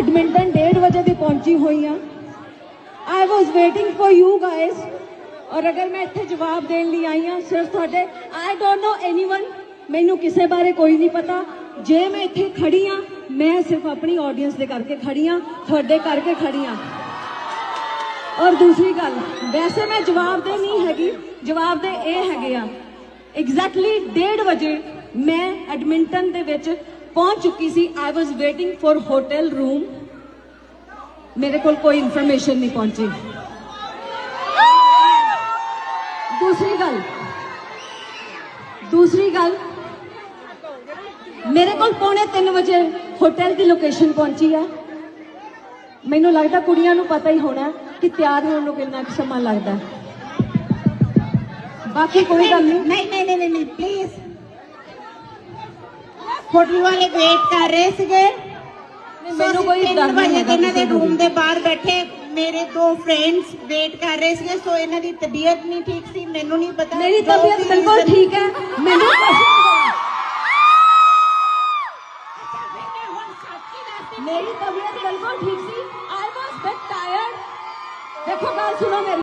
Edmonton 1:30 ਵਜੇ ਦੀ ਪਹੁੰਚੀ ਹੋਈ ਆ I was waiting for you guys ਔਰ ਅਗਰ ਮੈਂ ਇੱਥੇ ਜਵਾਬ ਦੇਣ ਲਈ ਆਈ ਆ ਸਿਰਫ ਤੁਹਾਡੇ ਆਈ ਡੋਨਟ ਨੋ ਐਨੀਵਨ ਮੈਨੂੰ ਕਿਸੇ ਬਾਰੇ ਕੋਈ ਨਹੀਂ ਪਤਾ। ਜੇ ਮੈਂ ਇੱਥੇ ਖੜੀ ਆ ਮੈਂ ਸਿਰਫ ਆਪਣੀ ਆਡੀਅנס ਦੇ ਕਰਕੇ ਖੜੀ ਆ ਤੁਹਾਡੇ ਕਰਕੇ ਖੜੀ ਆ ਔਰ ਦੂਸਰੀ ਗੱਲ, ਵੈਸੇ ਮੈਂ ਜਵਾਬ ਦੇ ਨਹੀਂ ਹੈਗੀ, ਜਵਾਬ ਦੇ ਇਹ ਹੈਗੇ ਆ। ਐਗਜ਼ੈਕਟਲੀ 1:30 ਵਜੇ ਮੈਂ ਐਡਮਿੰਟਨ ਦੇ ਵਿੱਚ ਪਹੁੰਚ ਚੁੱਕੀ ਸੀ I was waiting for hotel room ਮੇਰੇ ਕੋਲ ਕੋਈ ਇਨਫੋਰਮੇਸ਼ਨ ਨਹੀਂ ਪਹੁੰਚੀ। ਦੂਸਰੀ ਗੱਲ ਦੂਸਰੀ ਗੱਲ, ਮੇਰੇ ਕੋਲ ਪੌਣੇ 3 ਵਜੇ ਹੋਟਲ ਦੀ ਲੋਕੇਸ਼ਨ ਪਹੁੰਚੀ ਆ। ਮੈਨੂੰ ਲੱਗਦਾ ਕੁੜੀਆਂ ਨੂੰ ਪਤਾ ਹੀ ਹੋਣਾ ਕਿ ਤਿਆਰ ਹੋਣ ਨੂੰ ਕਿੰਨਾ ਕੁ ਸਮਾਂ ਲੱਗਦਾ। ਬਾਕੀ ਕੋਈ ਗੱਲ ਨਹੀਂ। ਨਹੀਂ ਨਹੀਂ ਨਹੀਂ ਪਲੀਜ਼ ਹੋਟਲ ਵਾਲੇ ਵੇਟ ਕਰ ਰਹੇ ਸੀਗੇ। ਮੈਨੂੰ ਕੋਈ ਡਰ ਨਹੀਂ ਹੈਗਾ ਇਹਨਾਂ ਦੇ ਰੂਮ ਦੇ ਬਾਹਰ ਬੈਠੇ ਮੇਰੇ ਦੋ ਫਰੈਂਡਸ ਵੇਟ ਕਰ ਰਹੇ ਸੀਗੇ ਸੋ ਇਹਨਾਂ ਦੀ ਤਬੀਅਤ ਨਹੀਂ ਠੀਕ ਸੀ ਮੈਨੂੰ ਨਹੀਂ ਪਤਾ ਮੇਰੀ ਤਬੀਅਤ ਬਿਲਕੁਲ ਠੀਕ ਹੈ ਮੈਨੂੰ। ਮੇਰੀ ਤਬੀਅਤ ਬਿਲਕੁਲ ਠੀਕ ਸੀ ਆਈ ਵਾਸ ਬਿਟ ਟਾਇਰਡ ਦੇਖੋ ਗੱਲ ਸੁਣੋ ਮੇਰੀ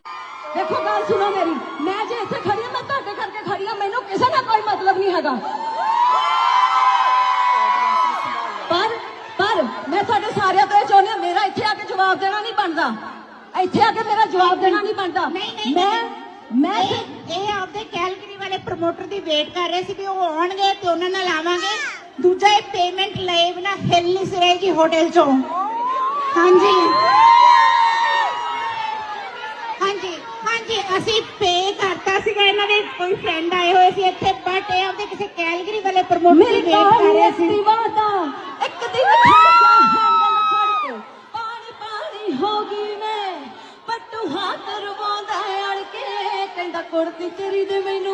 ਦੇਖੋ ਗੱਲ ਸੁਣੋ ਮੇਰੀ। ਮੈਂ ਜੇ ਇੱਥੇ ਖੜੀ ਹਾਂ ਮੈਂ ਤੁਹਾਡੇ ਕਰਕੇ ਖੜੀ ਹਾਂ ਮੈਨੂੰ ਕਿਸੇ ਨਾਲ ਕੋਈ ਮਤਲਬ ਨਹੀਂ ਹੈਗਾ। ਮੈਂ ਤੁਹਾਡੇ ਸਾਰਿਆਂ ਤੋਂ ਇਹ ਚਾਹੁੰਦੀ ਮੇਰਾ ਇੱਥੇ ਆ ਕੇ ਜਵਾਬ ਦੇਣਾ ਨਹੀਂ ਬਣਦਾ। ਇੱਥੇ ਆ ਕੇ ਮੇਰਾ ਜਵਾਬ ਦੇਣਾ ਨਹੀਂ ਬਣਦਾ। ਨਹੀਂ, ਨਹੀਂ, ਮੈਂ ਮੈਂ ਇਹ ਇਹ ਆਪਦੇ ਕੈਲਗਰੀ ਵਾਲੇ ਪ੍ਰਮੋਟਰ ਦੀ ਵੇਟ ਕਰ ਰਹੇ ਸੀ ਵੀ ਉਹ ਆਉਣਗੇ ਤੇ ਉਹਨਾਂ ਨਾਲ ਆਵਾਂਗੇ। ਦੂਜਾ ਇਹ ਪੇਮੈਂਟ ਲਏ ਬਿਨਾ ਹਿੱਲ ਨਹੀਂ ਸੀ ਹੋਟਲ ਚੋਂ। ਹਾਂਜੀ। ਹਾਂਜੀ ਹਾਂਜੀ ਅਸੀਂ ਪੇ ਕਰਤਾ ਸੀਗਾ ਇਹਨਾਂ ਦੇ। ਕੋਈ ਫਰੈਂਡ ਆਏ ਹੋਏ ਸੀ ਇੱਥੇ ਬਟ ਇਹ ਆਪਦੇ ਕਿਸੇ ਕੈਲਗਰੀ ਵਾਲੇ ਪ੍ਰਮੋਟਰ ਦੀ ਮੇਰੀ ਵੇਟ ਕਰ ਰਹੇ ਸੀ। ਕੁੜਤੀ ਤੇਰੀ ਦੇ ਮੈਨੂੰ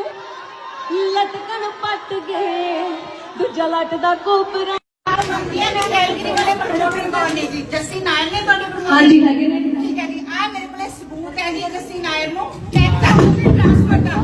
ਲਟਕਣ ਪੱਟ ਗਏ। ਦੂਜਾ ਲੱਟ ਦਾ ਕੋਪਰਾ ਨੇ ਕੈਲਗਰੀ ਵਾਲੇ ਜੀ। ਜੱਸੀ ਨਾਇਰ ਨੇ ਤੁਹਾਡੇ promoter? ਹਾਂਜੀ ਹੈਗੇ ਨੇ। ਠੀਕ ਹੈ ਜੀ। ਆ ਮੇਰੇ ਕੋਲੇ ਸਬੂਤ ਹੈ ਜੀ ਜੱਸੀ ਨਾਇਰ ਨੂੰ। ਚੈੱਕ ਕਰ ਟ੍ਰਾਂਸਫਰ ਦਾ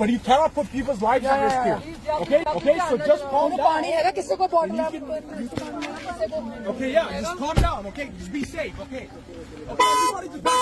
but you cannot put people's lives yeah, at risk here. Okay, okay, so just calm down. Okay, yeah, just calm down. Okay, just be safe. Okay, okay.